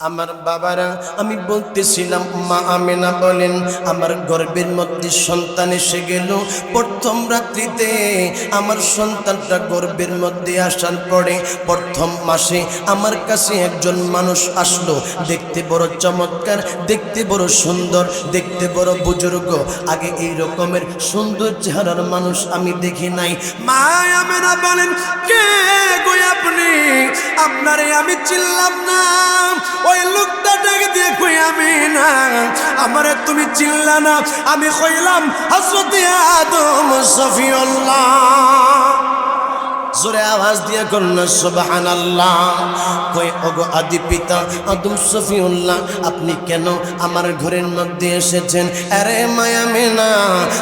আমার বাবারা, আমি বলতেছিলাম, মা আমেনা বলেন, আমার গর্বের মধ্যে সন্তান এসে গেল। প্রথম রাত্রিতে আমার সন্তানটা গর্বের মধ্যে আসার পরে প্রথম মাসে আমার কাছে একজন মানুষ আসলো। দেখতে বড় চমৎকার, দেখতে বড় সুন্দর, দেখতে বড় বুজুর্গ। আগে এই রকমের সুন্দর চেহারার মানুষ আমি দেখি নাই। মা আমেনা বলেন, কে গো আপনি আপনারে আমি চিল্লাম না। ওই লোকটা ডেকে দিয়ে কই, আমি না, আমারে তুমি চিনলা না। আমি কইলাম হজরত আদম সফিউল্লাহ জোরে আওয়াজ দিয়ে করল সুবহান আল্লাহ কই, ওগো আদি পিতা আদম সফিউল্লাহ, আপনি কেন আমার ঘরের মধ্যে এসেছেন? আরে মায়া মেনা,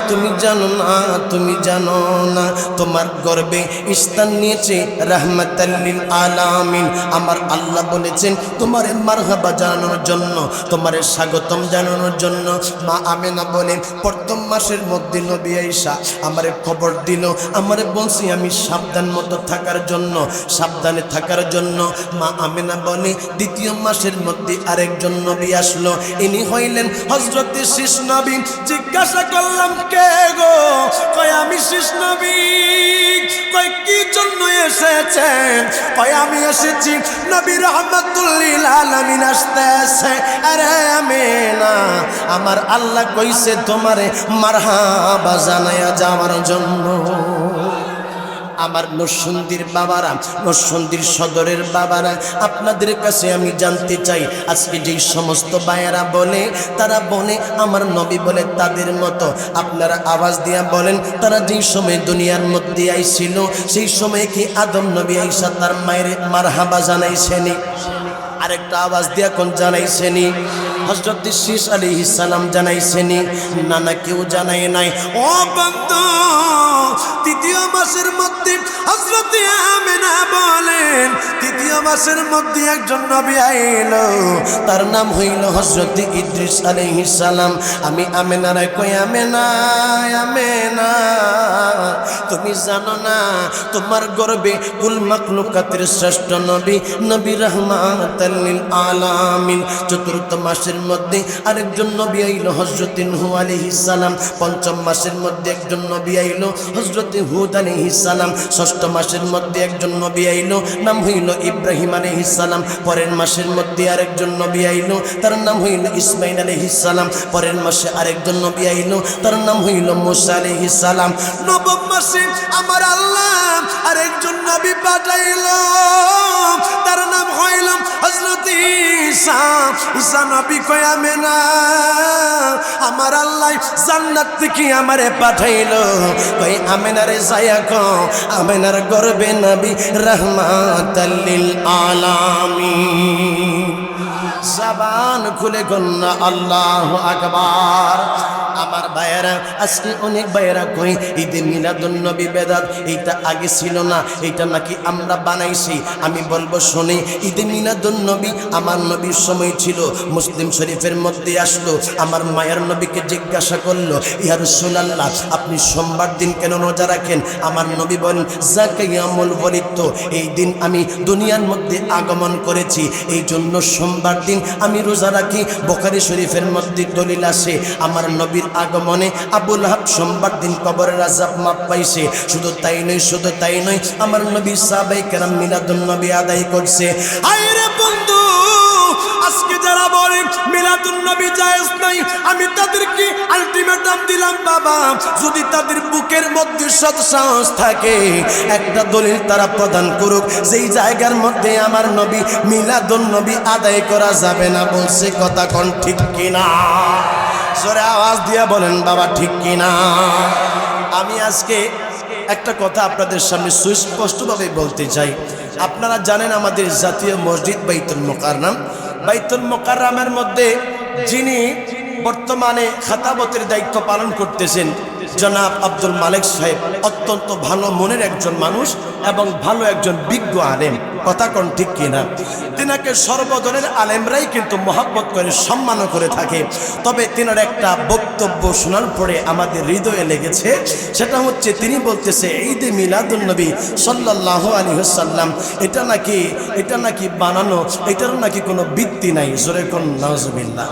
তুমি জানো না, তুমি জানো না। তোমার গর্বে স্থান নিয়েছে রাহমাতাল্লিল আলামিন। আমার আল্লাহ বলেছেন, তোমার মারহাবা জানানোর জন্য, তোমার স্বাগতম জানানোর জন্য। মা আমেনা বলেন, প্রথম মাসের মধ্যে নবী আইসা আমারে খবর দিল, আমারে বলছি, আমি সাবধান মতো থাকার জন্য, সাবধানে থাকার জন্য, মা আমেনা বলে দ্বিতীয় মাসের মধ্যে আরেকজন নবী আসলো। ইনি হইলেন হজরত শিষ নবী। জিজ্ঞাসা করলাম, কে গো? কয়, আমি শিষ নবী। কয়, কি জন্য এসেছেন? কয়, আমি এসেছি নবী রহমতুল্লিল আলামিন আসতেছে। আরে আমেনা, আমার আল্লাহ কইছে তোমারে মারহাবা জানায়া যাওয়ার জন্য। আমার নরসন্দির বাবারা নরসন্দির সদরের বাবারা, আপনাদের কাছে আমি জানতে চাই, আজকে যেই সমস্ত বায়েরা বলে, তারা বলে, আমার নবী বলে তাদের মতো। আপনারা আওয়াজ দিয়া বলেন, তারা যেই সময় দুনিয়ার মধ্যে আইছিল, সেই সময় কি আদম নবী আইসা তার মায়ের মারহাবা জানাইছেনি? আরেকটা আওয়াজ দিয়া কোন জানাইছেনি? হজরত শীষ আলী সালাম জানাইছেনি। না কেউ জানাই নাই। ও বন্ধ, তৃতীয় মাসের মধ্যে হজরত আমেনা বলেন, তৃতীয় মাসের মধ্যে একজন নবী আইলো। তার নাম হইল হজরত ইদ্রিস আলাইহিস সালাম। আমি আমেনারে কই, আমেনা আমেনা, তুমি জানো না, তোমার গর্বে কুল মাকলুকাতের শ্রেষ্ঠ নবী নবী রহমান আলামিন। চতুর্থ মাসের মধ্যে আরেকজন নবী আইলো হজরত নূহ আলাইহিস সালাম। পঞ্চম মাসের মধ্যে একজন নবী আইলো হজরত হুদ আলাইহিস সালাম। ষষ্ঠ মাসের মধ্যে একজন নবী আইলো, নাম হইল ইব্রাহিম আলাইহিস সালাম। পরের মাসের মধ্যে আরেকজন নবী আইলো, তার নাম হইল ইসমাইল আলাইহিস সালাম। পরের মাসে আরেকজন নবী আইলো, তার নাম হইল মুসা আলাইহিস সালাম। নবম মাসে আমার আল্লাহ আরেকজন নবী পাঠাইলো তার নাম হইল হজরত ঈসা। ঈসা নবী কয়, আমেনা, আমার আল্লাহ জান্নাত থেকে আমারে পাঠাইলো। কই আমেনারে যাইয়া কো, আমেনার গর্বে নবী রহমাতাল্লিল আলামিন। জবান খুলে গন্না আল্লাহ আকবার। আমার ভাইয়েরা, আজকে অনেক ভাইয়েরা কই, ঈদে মিলাদুন নবী বেদাত, এইটা আগে ছিল না, এইটা নাকি আমরা বানাইছি। আমি বলব, শুনে, ঈদে মিলাদুন নবী আমার নবীর সময় ছিল, মুসলিম শরীফের মধ্যে আসলো, আমার মায়ের নবীকে জিজ্ঞাসা করল, ইয়া রাসূলুল্লাহ, আপনি সোমবার দিন কেন রোজা রাখেন? আমার নবী বলেন জাকাইয়ামুল বলিত, এই দিন আমি দুনিয়ার মধ্যে আগমন করেছি এই জন্য সোমবার দিন আমি রোজা রাখি। বোখারি শরীফের মধ্যে দলিল আসে আমার নবীর আগমনে আবুল হাব সোমবার দিন কবরের আজাব মাপ পাইছে। শুধু তাই নয়, শুধু তাই নয়, আমার নবী সাহাবাই কেরাম মিলাদুন নবী আদায় করছে। আইরে বন্ধু, আজকে যারা বলে মিলাদুন নবী জায়েজ নাই, আমি তাদেরকে আলটিমেটাম দিলাম, বাবা। যদি তাদের বুকের মধ্যে সৎ সাহস থাকে, একটা দলিল তারা প্রদান করুক, যেই জায়গার মধ্যে আমার নবী মিলাদুন নবী আদায় করা যাবে না, বলছে কথা কোন ঠিক কিনা? জোরে আওয়াজ দিয়ে বলেন, বাবা, ঠিক কিনা? আমি আজকে একটা কথা আপনাদের সামনে সুস্পষ্টভাবে বলতে চাই। আপনারা জানেন আমাদের জাতীয় মসজিদ বাইতুল মোকারনাম বাইতুল মোকাররামের মধ্যে যিনি বর্তমানে খাতাবতের দায়িত্ব পালন করতেছেন জনাব আব্দুল মালিক সাহেব। অত্যন্ত ভালো মনের একজন মানুষ এবং ভালো একজন বিজ্ঞ আলেম। কথা কোন ঠিক কিনা? তিনাকে সর্বদলের আলেমরাই কিন্তু মহাব্বত করে সম্মান করে থাকে। তবে তিনার একটা বক্তব্য শোনার পরে আমাদের হৃদয়ে লেগেছে। সেটা হচ্ছে, তিনি বলতেছে, ঈদে মিলাদুলনবী সাল্লাহ আলী সাল্লাম এটা নাকি এটা নাকি বানানো এটারও নাকি কোনো বৃত্তি নাই। জোরে কোন নজবিল্লা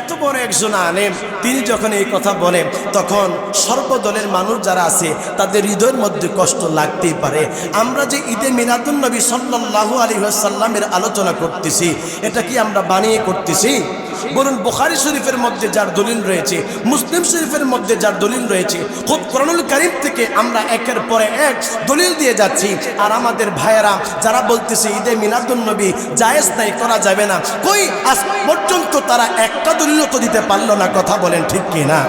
এত বড় একজন আলেম, তিনি যখন এই কথা বলেন তখন সর্বদলের মানুষ যারা আছে, তাদের হৃদয়ের মধ্যে কষ্ট লাগতেই পারে। আমরা যে ঈদে মিনাদুল নবী সাল্লাহু আলী সাল্লামের আলোচনা করতেছি, এটা কি আমরা বানিয়ে করতেছি? বলুন বুখারি শরীফের মধ্যে যার দলিল রয়েছে, মুসলিম শরীফের মধ্যে যার দলিল রয়েছে, খুব করণুল করিম থেকে আমরা একের পরে এক দলিল দিয়ে যাচ্ছি। আর আমাদের ভাইয়েরা যারা বলতেছে ঈদে মিনাদুল নবী জায়েজ নাই, করা যাবে না। কই? আজ পর্যন্ত তারা একটা দলিলও তো দিতে পারল না, কথা বলেন ঠিক কি না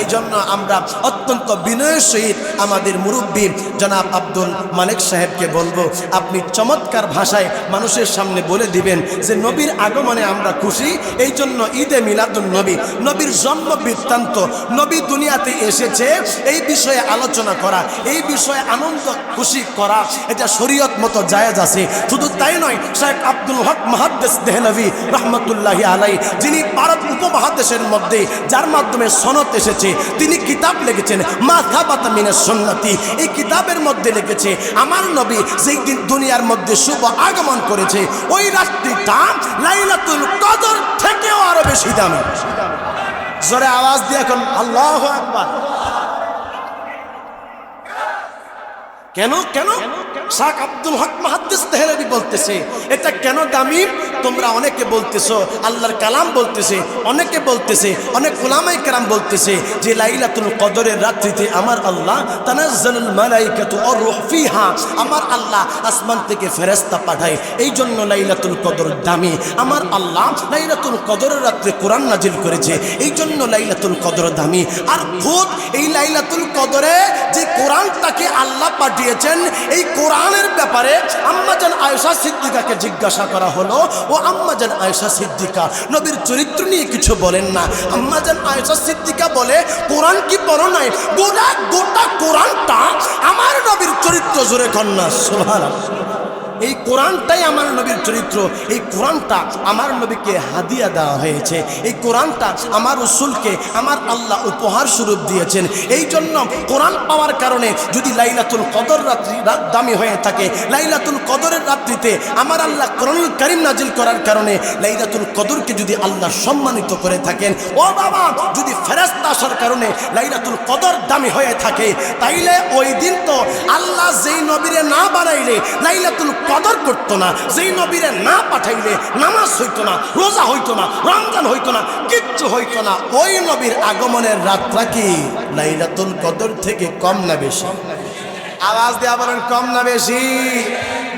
এই জন্য আমরা অত্যন্ত বিনয়ের সহিত আমাদের মুরব্বী জনাব আব্দুল মালিক সাহেবকে বলব, আপনি চমৎকার ভাষায় মানুষের সামনে বলে দিবেন যে নবীর আগমনে আমরা খুশি। এই জন্য ঈদে মিলাদুল নবী, নবীর জন্ম বৃত্তান্ত, নবী দুনিয়াতে এসেছে, এই বিষয়ে আলোচনা করা, এই বিষয়ে আনন্দ খুশি করা, এটা শরীয়ত মতো জায়েজ আছে। শুধু তাই নয়, শেখ আব্দুল হক মাহাদ্দেস দেহলভি রহমতুল্লাহ আলাই যিনি ভারত উপমহাদেশের মধ্যে, যার মাধ্যমে সনদ এসেছে তিনি কিতাব লিখেছেন, মাথা বাতামিনের সন্ন্যতি এই কিতাবের মধ্যে লিখেছে, আমার নবী যেই দিন দুনিয়ার মধ্যে শুভ আগমন করেছে, ওই রাত্রিটা লাইলাতুল কদর থেকেও আরও বেশি দামি। জোরে আওয়াজ দিয়ে এখন, আল্লাহ আকবার। কেন? কেন? শাক আব্দুল হক মাহাদ্দিস তেহরাবি বলতেছে, এটা কেন দামি? তোমরা অনেকে বলতেছো, আল্লাহর কালাম বলতেছে, অনেকে বলতেছে, অনেক ওলামাই কালাম বলতেছে যে লাইলাতুল কদরের রাত্রিতে আমার আল্লাহ তানাজ্জালুল মালাইকাতু ফিহা, আমার আল্লাহ আসমান থেকে ফেরেশতা পাঠায়। এই জন্য লাইলাতুল কদর দামি। আমার আল্লাহ লাইলাতুল কদরের রাত্রে কোরআন নাজিল করেছে এই জন্য লাইলাতুল কদর দামি। আর খুদ এই লাইলাতুল কদরে যে কোরআন কোরআনটাকে আল্লাহ পাঠিয়েছেন। এই কোরআনের ব্যাপারে আম্মাজান আয়সা সিদ্দিকাকে জিজ্ঞাসা করা হলো, ও আম্মাজান আয়সা সিদ্দিকা, নবীর চরিত্র নিয়ে কিছু বলেন না। আম্মাজান আয়সা সিদ্দিকা বলে, কোরআন কি পড়ো নাই, গোটা গোটা কোরআনটা আমার নবীর চরিত্র জোরে কন্যা। সুবহানাল্লাহ। এই কোরআনটাই আমার নবীর চরিত্র। এই কোরআনটা আমার নবীকে হাদিয়া দেওয়া হয়েছে। এই কোরআনটা আমার রসুলকে, আমার আল্লাহ উপহার স্বরূপ দিয়েছেন। এই জন্য কোরআন পাওয়ার কারণে যদি লাইলাতুল কদর রাত্রি রাত দামি হয়ে থাকে, লাইলাতুল কদরের রাত্রিতে আমার আল্লাহ কোরআনুল করিম নাজিল করার কারণে লাইলাতুল কদরকে যদি আল্লাহ সম্মানিত করে থাকেন, ও বাবা, যদি ফেরাস্তা আসার কারণে লাইলাতুল কদর দামি হয়ে থাকে, তাইলে ওই দিন তো আল্লাহ যেই নবীরে না বানাইলে লাইলাতুল কদর করতো না, যেই নবীরে না পাঠাইলে নামাজ হইতো না, রোজা হইতো না, রমজান হইতো না, কিচ্ছু হইতো না। ওই নবীর আগমনের রাতটা কি? লাইলাতুল কদর থেকে কম না বেশি? আওয়াজ দেওয়া বলেন, কম না বেশি।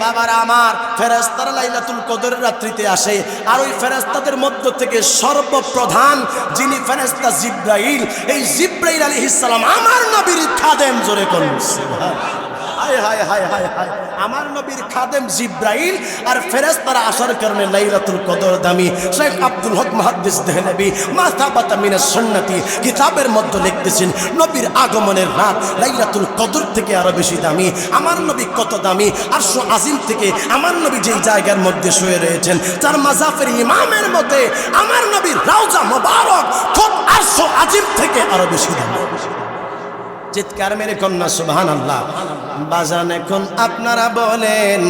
বাবার আমার ফেরাস্তারা লাইলাতুল কদরের রাত্রিতে আসে, আর ওই ফেরাস্তাদের মধ্য থেকে সর্বপ্রধান যিনি ফেরাস্তা জিব্রাইল, এই জিব্রাইল আলী ইসালাম আমার নবীর খাদেম জোরে করুন হায় হায় হায় হায় হায়। আমার নবীর খাদেম জিব্রাইল আর ফেরেশতারা আসার কারণে লাইলাতুল কদর দামি। শেখ আব্দুল হক মুহাদ্দিস দেহলভি মাথা বাতা মিনাস সুন্নতি কিতাবের মধ্যে লিখতেছেন, নবীর আগমনের রাত লাইলাতুল কদর থেকে আরও বেশি দামি। আমার নবী কত দামি, আরশো আজিম থেকে আমার নবী যেই জায়গার মধ্যে শুয়ে রয়েছেন, তার মাজাফের ইমামের মধ্যে আমার নবীর রাউজা মোবারক খুব আরশো আজিম থেকে আরও বেশি দামি। চিৎকার মেরে কন্যা সুবহান আল্লাহ বাজান এখন আপনারা বলেন,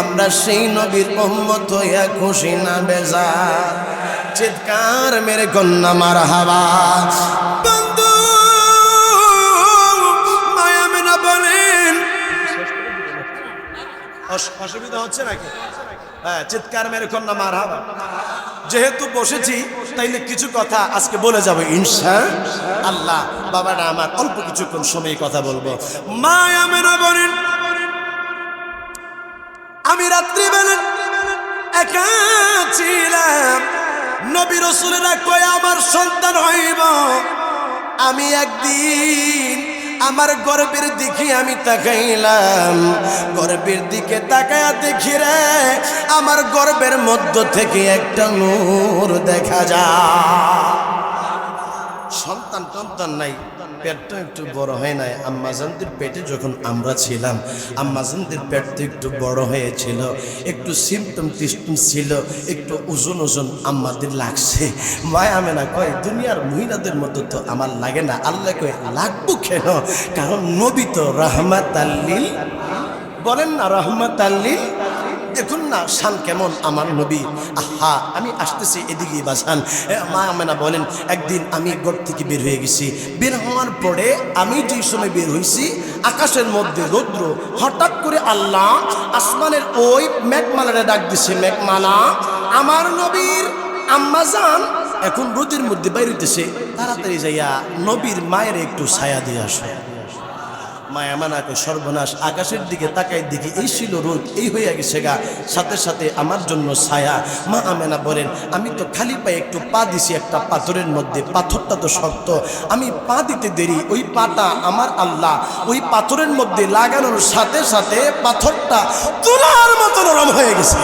আমরা সেই নবীর মোহাম্মদ হইয়া খুশি না বেজার? চিৎকার মেরে কন্যা মার হাওয়া অসুবিধা হচ্ছে নাকি? হ্যাঁ চিৎকার মেরে কন্যা মার হাওয়া যেহেতু বসেছি তাইলে কিছু কথা আজকে বলে যাব ইনসা আল্লাহ। বাবারা, আমার অল্প কিছুক্ষণ সময় কথা বলব। মা আমেরা বলেন আমি রাত্রিবেলা একা ছিলাম। নবী রসুলেরা কয়, আমার সন্তান হইব। আমি একদিন আমার গর্বের দিকে আমি তাকাইলাম। গর্বের দিকে তাকায়া দেখি রে, আমার গর্বের মধ্য থেকে একটা নূর দেখা যায়। সন্তান টন্তান নাই। পেটটা একটু বড় হয় নাই। আম্মাজানদের পেটে যখন আমরা ছিলাম, আম্মাজানদের পেট তো একটু বড় হয়েছিল, একটু সিমটম টিস্টম ছিল, একটু ওজন ওজন আম্মাদের লাগছে। মায়া মেনা কয়, দুনিয়ার মহিলাদের মতো তো আমার লাগে না। আল্লাহ কয়, লাগবো কেন? কারণ নবী তো রহমাত আল্লিল বলেন না রহমত আল্লিল দেখুন না, শান কেমন আমার নবী। আহা, আমি আসতেছি এদিকে বাসান মা আমেনা বলেন, একদিন আমি ঘর থেকে বের হয়ে গেছি। বের হওয়ার পরে আমি যেই সময় বের হয়েছি আকাশের মধ্যে রৌদ্র, হঠাৎ করে আল্লাহ আসমানের ওই মেঘমালারে ডাক দিছে, মেঘমালা, আমার নবীর আম্মাজান এখন রোদের মধ্যে বাইরেতেছে তাড়াতাড়ি যাইয়া নবীর মায়ের একটু ছায়া দিয়ে আসে। মায়া মানাকে সর্বনাশ আকাশের দিকে তাকাই দিকে এই ছিল রোদ, এই হইয়া গেছে গা। সাথে সাথে আমার জন্য ছায়া। মা আমেনা বলেন, আমি তো খালি পায়ে একটু পা দিছি, একটা পাথরের মধ্যে। পাথরটা তো শক্ত। আমি পা দিতে দেরি, ওই পাটা আমার আল্লাহ। ওই পাথরের মধ্যে লাগানোর সাথে সাথে পাথরটা তুলার মতো নরম হয়ে গেছে।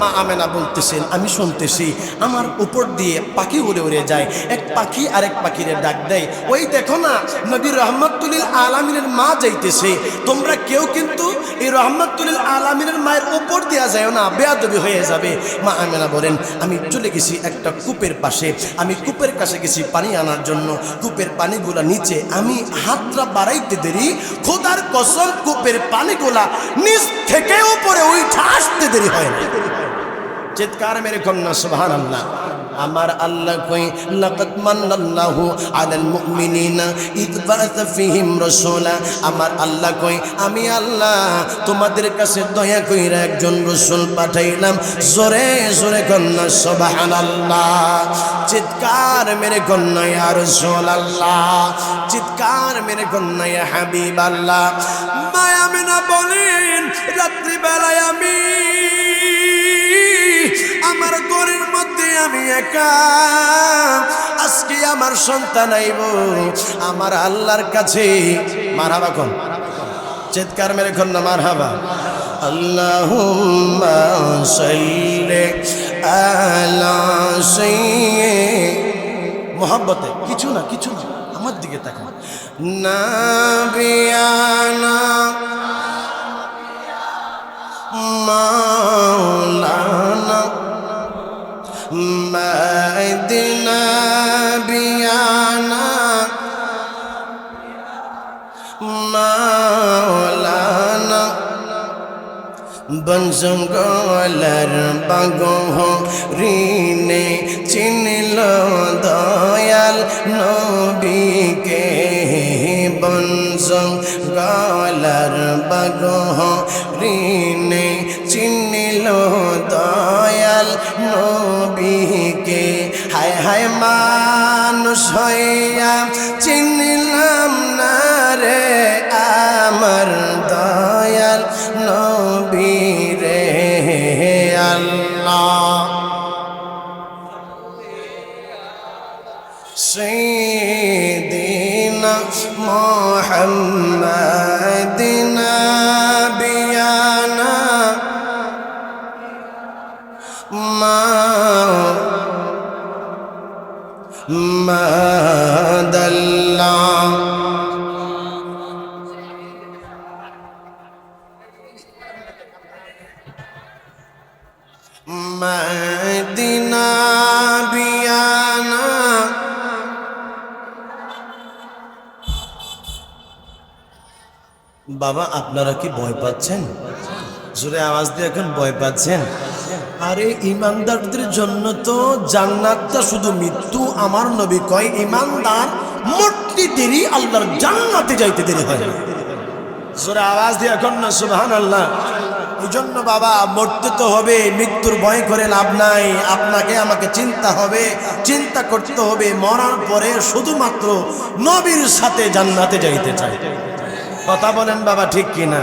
মা আমেনা বলতেছেন, আমি শুনতেছি, আমার উপর দিয়ে পাখি উড়ে উড়ে যায়। এক পাখি আরেক পাখিরে ডাক দেয়, ওই দেখো না, নবী রহমতুল্লিল আলামিনের মা যাইতেছে। তোমরা কেউ কিন্তু এই রহমতুল্লিল আলামিনের মায়ের উপর দেওয়া যায় না, বেয়াদবি হয়ে যাবে। মা আমেনা বলেন, আমি চলে গেছি একটা কূপের পাশে। আমি কূপের কাছে গেছি পানি আনার জন্য। কূপের পানিগুলা নিচে। আমি হাতটা বাড়াইতে দেরি। খোদার কসম, কূপের পানিগুলা নিচ থেকে উপরে উঠে আসতে দেরি হয় না। চিৎকার মেরে কন্যা সুবহান আল্লাহ আমার আল্লাহ কই, লাকাদ মান্নাল্লাহু আলাল মুমিনিনা ইদ বাআসা ফীহিম রাসূলা। আমার আল্লাহ কই, আমি আল্লাহ তোমাদের কাছে দয়া কইরা একজন রাসূল পাঠাইলাম। জোরে জোরে কন্যা সুবহানাল্লাহ। চিৎকার মেরে কন্যা ইয়া রাসূলাল্লাহ। চিৎকার মেরে কন্যা ইয়া হাবিবাল্লাহ। মায়া মেনা বলেন রাত্রি বেলায় আমি আমার ঘরের মধ্যে আমি একা। আজকে আমার সন্তান আইব, আমার আল্লাহর কাছে। মার হাবা কন। চিৎকার মেরে কোন না মারাবা হাবা আল্লাহ কিছু না কিছু না, আমার দিকে তাকে না মা মদিনা বনজঙ্গলার বাগহ ঋণে চিনল দয়াল নবীকে। বনজঙ্গলার বাগহ ঋণে চিনল দয়াল নবী হায় মানুষ হইয়া চিনিলাম না রে আমার দয়াল নবী আল্লাহ। সেই দিন মোহাম্মদ ما دل مدينة بيانا বাবা আপনারা কি ভয় পাচ্ছেন জোরে আওয়াজ দিয়ে এখন ভয় পাচ্ছেন আরে ইমানদারদের জন্য তো জান্নাতটা শুধু মৃত্যু আমার নবী কয়, ইমানদার মরতে দেরি আল্লাহর জান্নাতে যাইতে দেরি হয় জোরে আওয়াজ দিয়ে এখন না সুবহান আল্লাহ এই জন্য বাবা, মরতে তো হবে, মৃত্যুর ভয় করে লাভ নাই। আপনাকে আমাকে চিন্তা হবে, চিন্তা করতে হবে, মরার পরে শুধুমাত্র নবীর সাথে জান্নাতে যাইতে চাই। কথা বলেন বাবা, ঠিক কিনা?